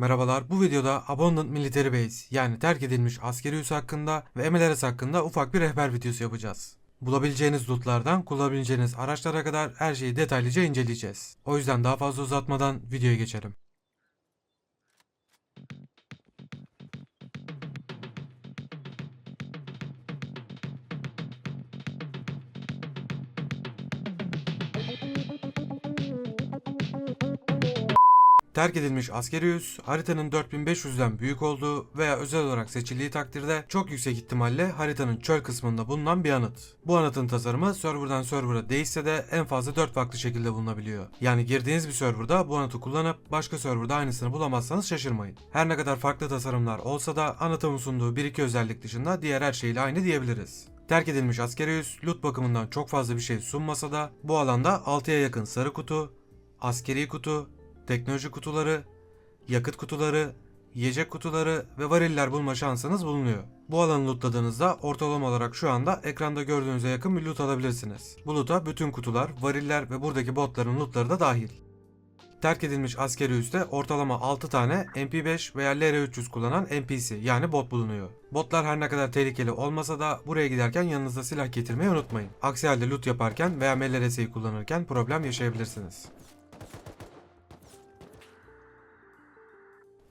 Merhabalar, bu videoda Abandoned Military Base yani terk edilmiş askeri üs hakkında ve MLRS hakkında ufak bir rehber videosu yapacağız. Bulabileceğiniz lootlardan kullanabileceğiniz araçlara kadar her şeyi detaylıca inceleyeceğiz. O yüzden daha fazla uzatmadan videoya geçelim. Terk edilmiş askeri üs haritanın 4500'den büyük olduğu veya özel olarak seçildiği takdirde çok yüksek ihtimalle haritanın çöl kısmında bulunan bir anıt. Bu anıtın tasarımı serverdan server'a değişse de en fazla 4 farklı şekilde bulunabiliyor. Yani girdiğiniz bir serverda bu anıtı kullanıp başka serverda aynısını bulamazsanız şaşırmayın. Her ne kadar farklı tasarımlar olsa da anıtın sunduğu 1-2 özellik dışında diğer her şeyle aynı diyebiliriz. Terk edilmiş askeri üs loot bakımından çok fazla bir şey sunmasa da bu alanda 6'ya yakın sarı kutu, askeri kutu, teknoloji kutuları, yakıt kutuları, yiyecek kutuları ve variller bulma şansınız bulunuyor. Bu alanı lootladığınızda ortalama olarak şu anda ekranda gördüğünüze yakın bir loot alabilirsiniz. Bu loot'a bütün kutular, variller ve buradaki botların lootları da dahil. Terk edilmiş askeri üste ortalama 6 tane MP5 veya LR300 kullanan NPC yani bot bulunuyor. Botlar her ne kadar tehlikeli olmasa da buraya giderken yanınızda silah getirmeyi unutmayın. Aksi halde loot yaparken veya MLRS'yi kullanırken problem yaşayabilirsiniz.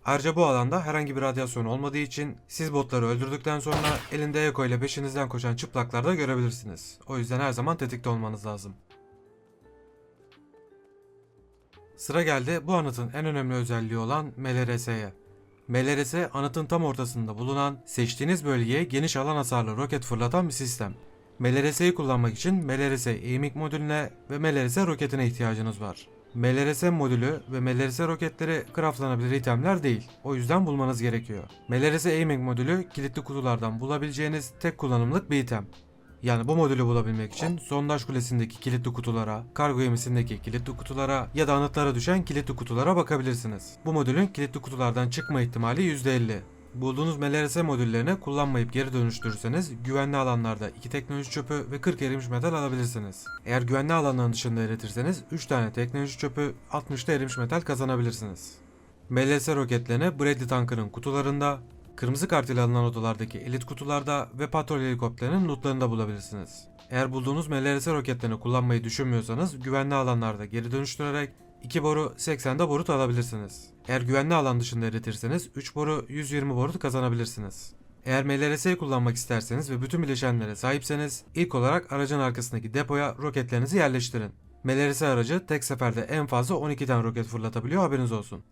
Ayrıca bu alanda herhangi bir radyasyon olmadığı için siz botları öldürdükten sonra elinde Eko ile peşinizden koşan çıplaklar da görebilirsiniz. O yüzden her zaman tetikte olmanız lazım. Sıra geldi bu anıtın en önemli özelliği olan MLRS'ye. MLRS anıtın tam ortasında bulunan seçtiğiniz bölgeye geniş alan hasarlı roket fırlatan bir sistem. MLRS'yi kullanmak için MLRS aiming modülüne ve MLRS roketine ihtiyacınız var. MLRS modülü ve MLRS roketleri craftlanabilir itemler değil. O yüzden bulmanız gerekiyor. MLRS aiming modülü kilitli kutulardan bulabileceğiniz tek kullanımlık bir item. Yani bu modülü bulabilmek için sondaj kulesindeki kilitli kutulara, kargo gemisindeki kilitli kutulara ya da anıtlara düşen kilitli kutulara bakabilirsiniz. Bu modülün kilitli kutulardan çıkma ihtimali %50. Bulduğunuz MLRS modüllerini kullanmayıp geri dönüştürürseniz güvenli alanlarda 2 teknoloji çöpü ve 40 erimiş metal alabilirsiniz. Eğer güvenli alanların dışında eritirseniz 3 tane teknoloji çöpü 60 da erimiş metal kazanabilirsiniz. MLRS roketlerini Bradley tanker'ın kutularında, kırmızı kart ile alınan odalardaki elit kutularda ve patrol helikopterinin lootlarında bulabilirsiniz. Eğer bulduğunuz MLRS roketlerini kullanmayı düşünmüyorsanız güvenli alanlarda geri dönüştürerek 2 boru 80'de borut alabilirsiniz. Eğer güvenli alan dışında eritirseniz 3 boru 120 borut kazanabilirsiniz. Eğer MLRS'yi kullanmak isterseniz ve bütün bileşenlere sahipseniz ilk olarak aracın arkasındaki depoya roketlerinizi yerleştirin. MLRS aracı tek seferde en fazla 12 tane roket fırlatabiliyor haberiniz olsun.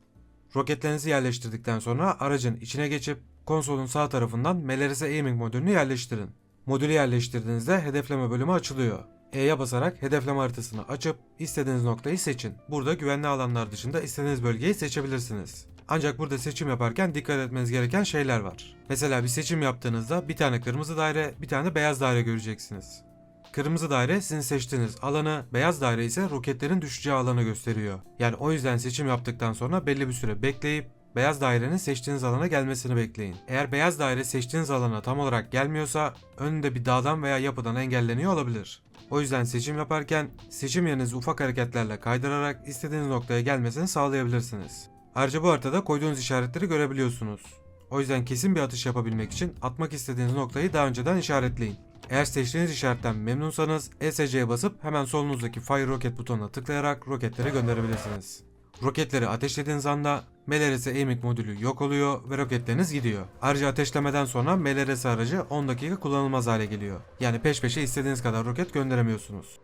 Roketlerinizi yerleştirdikten sonra aracın içine geçip konsolun sağ tarafından MLRS aiming modülünü yerleştirin. Modülü yerleştirdiğinizde hedefleme bölümü açılıyor. E'ye basarak hedefleme haritasını açıp istediğiniz noktayı seçin. Burada güvenli alanlar dışında istediğiniz bölgeyi seçebilirsiniz. Ancak burada seçim yaparken dikkat etmeniz gereken şeyler var. Mesela bir seçim yaptığınızda bir tane kırmızı daire, bir tane beyaz daire göreceksiniz. Kırmızı daire sizin seçtiğiniz alanı, beyaz daire ise roketlerin düşeceği alanı gösteriyor. Yani o yüzden seçim yaptıktan sonra belli bir süre bekleyip beyaz dairenin seçtiğiniz alana gelmesini bekleyin. Eğer beyaz daire seçtiğiniz alana tam olarak gelmiyorsa önünde bir dağdan veya yapıdan engelleniyor olabilir. O yüzden seçim yaparken seçim yerinizi ufak hareketlerle kaydırarak istediğiniz noktaya gelmesini sağlayabilirsiniz. Ayrıca bu haritada koyduğunuz işaretleri görebiliyorsunuz. O yüzden kesin bir atış yapabilmek için atmak istediğiniz noktayı daha önceden işaretleyin. Eğer seçtiğiniz işaretten memnunsanız ESC'ye basıp hemen solunuzdaki Fire Rocket butonuna tıklayarak roketleri gönderebilirsiniz. Roketleri ateşlediğiniz anda MLRS aiming modülü yok oluyor ve roketleriniz gidiyor. Ayrıca ateşlemeden sonra MLRS aracı 10 dakika kullanılmaz hale geliyor. Yani peş peşe istediğiniz kadar roket gönderemiyorsunuz.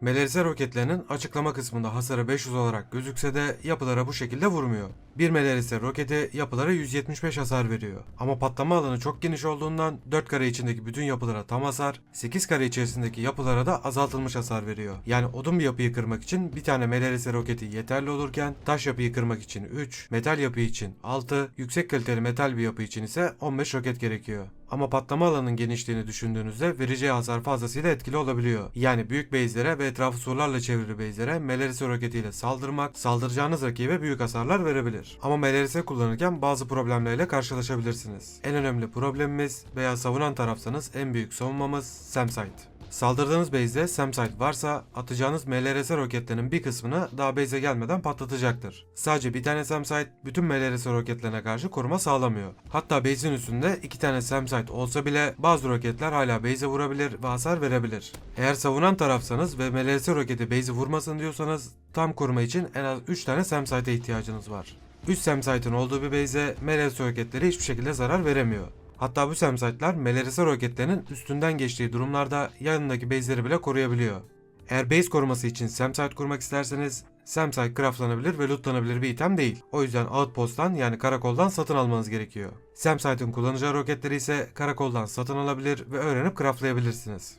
MLRS roketlerinin açıklama kısmında hasarı 500 olarak gözükse de yapılara bu şekilde vurmuyor. Bir MLRS roketi yapılara 175 hasar veriyor. Ama patlama alanı çok geniş olduğundan 4 kare içindeki bütün yapılara tam hasar, 8 kare içerisindeki yapılara da azaltılmış hasar veriyor. Yani odun bir yapıyı kırmak için bir tane MLRS roketi yeterli olurken taş yapıyı kırmak için 3, metal yapı için 6, yüksek kaliteli metal bir yapı için ise 15 roket gerekiyor. Ama patlama alanının genişliğini düşündüğünüzde vereceği hasar fazlasıyla etkili olabiliyor. Yani büyük base'lere ve etrafı surlarla çevrili base'lere MLRS roketiyle saldırmak, saldıracağınız rakibe büyük hasarlar verebilir. Ama MLRS kullanırken bazı problemlerle karşılaşabilirsiniz. En önemli problemimiz veya savunan tarafsanız en büyük savunmamız SAM site. Saldırdığınız base'de SAM site varsa atacağınız MLRS roketlerinin bir kısmını daha base'e gelmeden patlatacaktır. Sadece bir tane SAM site bütün MLRS roketlerine karşı koruma sağlamıyor. Hatta base'in üstünde iki tane SAM site olsa bile bazı roketler hala base'e vurabilir ve hasar verebilir. Eğer savunan tarafsanız ve MLRS roketi base'i vurmasın diyorsanız tam koruma için en az 3 tane SAM site'e ihtiyacınız var. 3 SAM site'ın olduğu bir base'e MLRS roketleri hiçbir şekilde zarar veremiyor. Hatta bu SAM site'lar MLRS roketlerinin üstünden geçtiği durumlarda yanındaki base'leri bile koruyabiliyor. Eğer base koruması için SAM site kurmak isterseniz SAM site craftlanabilir ve lootlanabilir bir item değil. O yüzden outpost'tan yani karakoldan satın almanız gerekiyor. SAM site'ın kullanacağı roketleri ise karakoldan satın alabilir ve öğrenip craftlayabilirsiniz.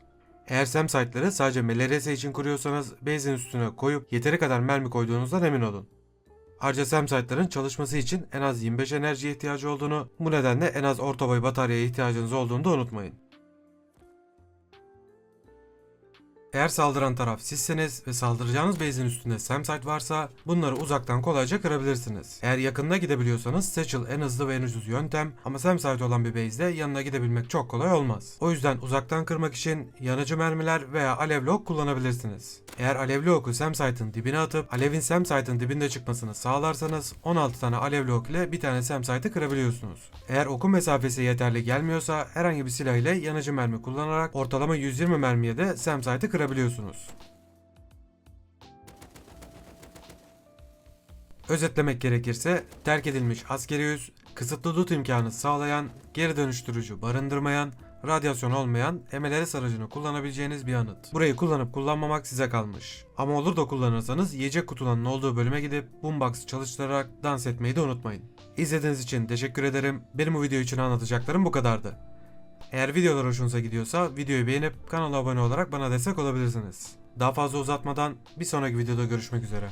Eğer SAM site'ları sadece MLRS için kuruyorsanız base'in üstüne koyup yeteri kadar mermi koyduğunuzdan emin olun. Ayrıca SAM site'ların çalışması için en az 25 enerjiye ihtiyacı olduğunu, bu nedenle en az orta boy bataryaya ihtiyacınız olduğunu da unutmayın. Eğer saldıran taraf sizseniz ve saldıracağınız base'in üstünde SAM site varsa bunları uzaktan kolayca kırabilirsiniz. Eğer yakınına gidebiliyorsanız Satchel en hızlı ve en ucuz yöntem ama SAM site olan bir base'de yanına gidebilmek çok kolay olmaz. O yüzden uzaktan kırmak için yanıcı mermiler veya alevli ok kullanabilirsiniz. Eğer alevli oku SAM site'ın dibine atıp alevin SAM site'ın dibinde çıkmasını sağlarsanız 16 tane alevli ok ile bir tane SAM site'ı kırabiliyorsunuz. Eğer okun mesafesi yeterli gelmiyorsa herhangi bir silah ile yanıcı mermi kullanarak ortalama 120 mermiye de SAM site'ı kırabiliyorsunuz. Özetlemek gerekirse terk edilmiş askeri üs, kısıtlı loot imkanı sağlayan, geri dönüştürücü barındırmayan, radyasyon olmayan MLRS aracını kullanabileceğiniz bir anıt. Burayı kullanıp kullanmamak size kalmış. Ama olur da kullanırsanız yiyecek kutularının olduğu bölüme gidip boombox çalıştırarak dans etmeyi de unutmayın. İzlediğiniz için teşekkür ederim. Benim bu video için anlatacaklarım bu kadardı. Eğer videolar hoşunuza gidiyorsa videoyu beğenip kanala abone olarak bana destek olabilirsiniz. Daha fazla uzatmadan bir sonraki videoda görüşmek üzere.